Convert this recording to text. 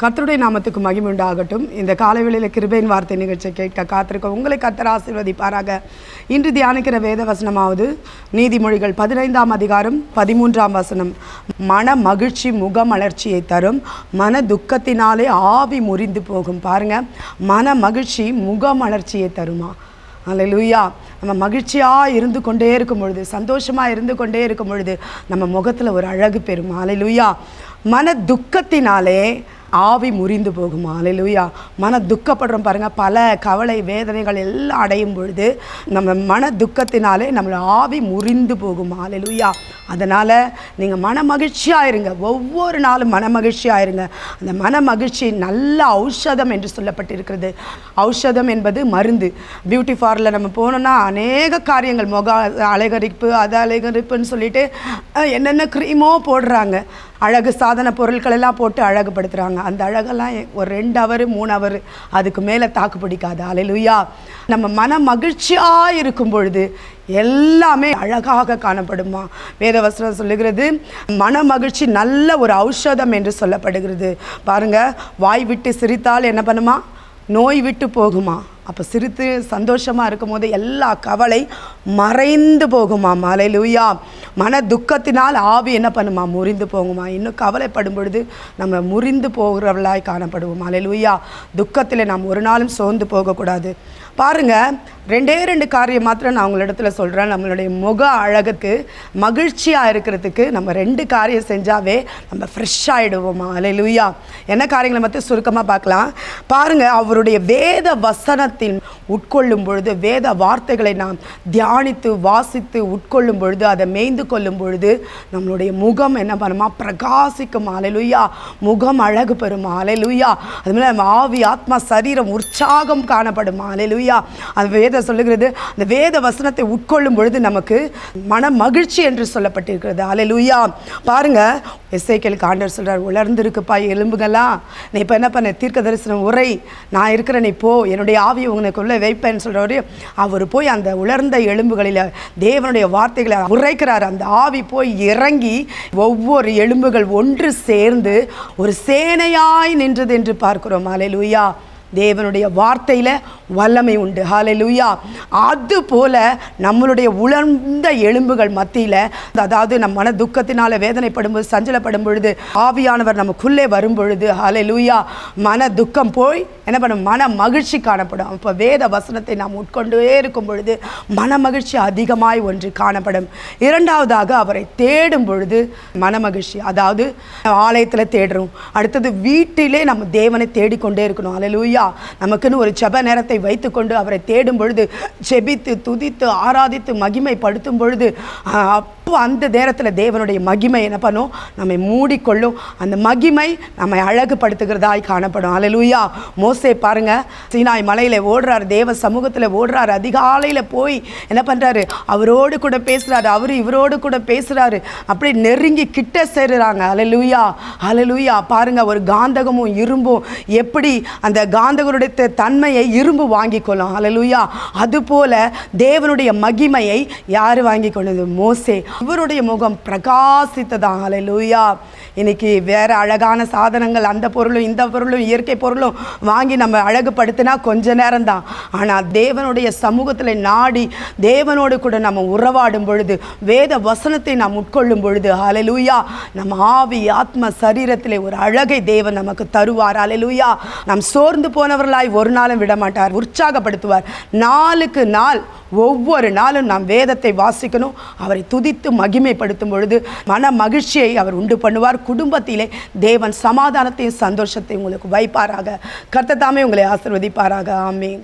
கத்தருடைய நாமத்துக்கு மகிமை உண்டாகட்டும். இந்த காலைவெளியில் கிருபையின் வார்த்தை நிகழ்ச்சியை கேட்க காத்திருக்க உங்களை கத்தர் ஆசீர்வதிப்பாராக. இன்று தியானிக்கிற வேத வசனமாவது நீதிமொழிகள் பதினைந்தாம் அதிகாரம் பதிமூன்றாம் வசனம். மன மகிழ்ச்சி முகமலர்ச்சியை தரும். மன துக்கத்தினாலே ஆவி முறிந்து போகும். பாருங்க. மன மகிழ்ச்சி முகமலர்ச்சியை தருமா? அல்லேலூயா நம்ம மகிழ்ச்சியாக இருந்து கொண்டே இருக்கும் பொழுது சந்தோஷமாக இருந்து கொண்டே இருக்கும் பொழுது நம்ம முகத்தில் ஒரு அழகு பெறும்? அல்லேலூயா மன துக்கத்தினாலே ஆவி முறிந்து போகும். அலையிலுயா மன துக்கப்படுறோம் பாருங்கள் பல கவலை வேதனைகள் எல்லாம் அடையும் பொழுது நம்ம மன துக்கத்தினாலே நம்மளை ஆவி முறிந்து போகும். அலையிலுயா அதனால் நீங்கள் மன மகிழ்ச்சியாக இருங்க. ஒவ்வொரு நாளும் மன மகிழ்ச்சியாக இருங்க. அந்த மன மகிழ்ச்சி நல்ல ஔஷதம் என்று சொல்லப்பட்டிருக்கிறது. ஔஷதம் என்பது மருந்து. பியூட்டி பார்லர் நம்ம போனோம்னா அநேக காரியங்கள். முக அலைகரிப்பு அது அலைகரிப்புன்னு சொல்லிட்டு என்னென்ன க்ரீமோ போடுறாங்க. அழகு சாதன பொருட்கள் எல்லாம் போட்டு அழகுபடுத்துகிறாங்க அந்த அழகெல்லாம் ஒரு ரெண்டு ஹவர் மூணு ஹவர் அதுக்கு மேலே தாக்கு பிடிக்காது. அலையிலுயா நம்ம மன மகிழ்ச்சியாக இருக்கும் பொழுது எல்லாமே அழகாக காணப்படுமா? வேதவசனம் சொல்லுகிறது மன மகிழ்ச்சி நல்ல ஒரு ஔஷதம் என்று சொல்லப்படுகிறது. பாருங்கள் வாய் விட்டு சிரித்தால் என்ன பண்ணுமா? நோய் விட்டு போகுமா? அப்போ சிரித்து சந்தோஷமாக இருக்கும் போது எல்லா கவலை மறைந்து போகுமா? லூயா மன துக்கத்தினால் ஆவி என்ன பண்ணுமா? முறிந்து போகுமா? இன்னும் கவலைப்படும் பொழுது நம்ம முறிந்து போகிறவளாய் காணப்படுவோம். மலையிலுயா துக்கத்தில் நாம் ஒரு நாளும் சோர்ந்து போகக்கூடாது. பாருங்கள் ரெண்டே ரெண்டு காரியம் மாத்திரம் நான் உங்களிடத்துல சொல்கிறேன் நம்மளுடைய முக அழகுக்கு மகிழ்ச்சியாக இருக்கிறதுக்கு நம்ம ரெண்டு காரியம் செஞ்சாவே நம்ம ஃப்ரெஷ் ஆகிடுவோமா லூயா என்ன காரியங்களை மட்டும் சுருக்கமாக பார்க்கலாம். பாருங்கள் அவருடைய வேத வசனத்தை portátil உட்கொள்ளும் பொழுது வேத வார்த்தைகளை நாம் தியானித்து வாசித்து உட்கொள்ளும் பொழுது அதை மேய்ந்து கொள்ளும் பொழுது நம்மளுடைய முகம் என்ன பண்ணுமா? பிரகாசிக்கும். அலையிலுயா முகம் அழகு பெறும். அலையிலுயா அதுமாதிரி நம்ம ஆவி ஆத்மா சரீரம் உற்சாகம் காணப்படும். அலையிலுயா அது வேத சொல்லுகிறது அந்த வேத வசனத்தை உட்கொள்ளும் பொழுது நமக்கு மன மகிழ்ச்சி என்று சொல்லப்பட்டிருக்கிறது. அலையிலுயா பாருங்க எஸ்ஐக்கேலுக்கு காண்டர் சொல்றார் உலர்ந்திருக்குப்பா எலும்புகளா நீ இப்போ என்ன பண்ண? தீர்க்க தரிசனம் உரை. நான் இருக்கிறேன் நீ போ. என்னுடைய ஆவியை உனக்குள்ளே வைப்பேன்னு சொல்கிறவரு அவர் போய் அந்த உலர்ந்த எலும்புகளில் தேவனுடைய வார்த்தைகளை உரைக்கிறார். அந்த ஆவி போய் இறங்கி ஒவ்வொரு எலும்புகள் ஒன்று சேர்ந்து ஒரு சேனையாய் நின்றது என்று பார்க்கிறோம். அலையிலுயா தேவனுடைய வார்த்தையில் வல்லமை உண்டு. ஹalleluya அது போல் நம்மளுடைய உலர்ந்த எலும்புகள் மத்தியில் அதாவது நம் மன துக்கத்தினால் வேதனைப்படும்போது சஞ்சலப்படும் பொழுது ஆவியானவர் நமக்குள்ளே வரும் பொழுது லூயா மன துக்கம் போய் என்ன பண்ணும்? மன மகிழ்ச்சி காணப்படும். அப்போ வேத வசனத்தை நாம் உட்கொண்டே இருக்கும் பொழுது மன மகிழ்ச்சி அதிகமாய் ஒன்று காணப்படும். இரண்டாவதாக அவரை தேடும் பொழுது மன மகிழ்ச்சி அதாவது ஆலயத்தில் தேடுறோம். அடுத்தது வீட்டிலே நம்ம தேவனை தேடிக்கொண்டே இருக்கணும். அலையிலூயா நமக்குன்னு ஒரு செப நேரத்தை வைத்துக்கொண்டு அவரை தேடும் பொழுது செபித்து துதித்து ஆராதித்து மகிமைப்படுத்தும் பொழுது அப்போ அந்த நேரத்தில் தேவனுடைய மகிமை என்ன பண்ணும்? நம்மை மூடிக்கொள்ளும். அந்த மகிமை நம்மை அழகுபடுத்துகிறதாய் காணப்படும். அலையிலூயா மோசே பாருங்க சீனாய் மலையில் ஓடுறார் தேவ சமூகத்தில் ஓடுறார் அதிகாலையில் போய் என்ன பண்ணுறாரு அவரோடு கூட பேசுகிறாரு அவர் இவரோடு கூட பேசுகிறாரு அப்படி நெருங்கி கிட்ட சேருறாங்க. அலலுயா அலலுயா பாருங்க ஒரு காந்தகமும் இரும்பும் எப்படி அந்த கா ஆண்டவருடைய தன்மையை இரும்பு வாங்கி கொள்ளும். அலலுயா அதுபோல தேவனுடைய மகிமையை யார் வாங்கி கொண்டது? மோசே. இவருடைய முகம் பிரகாசித்ததா அலலுயா இன்றைக்கி வேறு அழகான சாதனங்கள் அந்த பொருளும் இந்த பொருளும் இயற்கை பொருளும் வாங்கி நம்ம அழகுபடுத்தினா கொஞ்ச நேரம்தான். ஆனால் தேவனுடைய சமூகத்தில் நாடி தேவனோடு கூட நம்ம உறவாடும் பொழுது வேத வசனத்தை நாம் உட்கொள்ளும் பொழுது அலலூயா நம்ம ஆவி ஆத்ம சரீரத்திலே ஒரு அழகை தேவன் நமக்கு தருவார். அலலூயா நாம் சோர்ந்து போனவர்களாய் ஒரு நாளும் விட மாட்டார் உற்சாகப்படுத்துவார். நாளுக்கு நாள் ஒவ்வொரு நாளும் நாம் வேதத்தை வாசிக்கணும் அவரை துதித்து மகிமைப்படுத்தும் பொழுது மன மகிழ்ச்சியை அவர் உண்டு பண்ணுவார். குடும்பத்திலே தேவன் சமாதானத்தையும் சந்தோஷத்தையும் உங்களுக்கு வைப்பாராக. கர்த்தத்தாமே உங்களை ஆசிர்வதிப்பாராக. ஆமென்.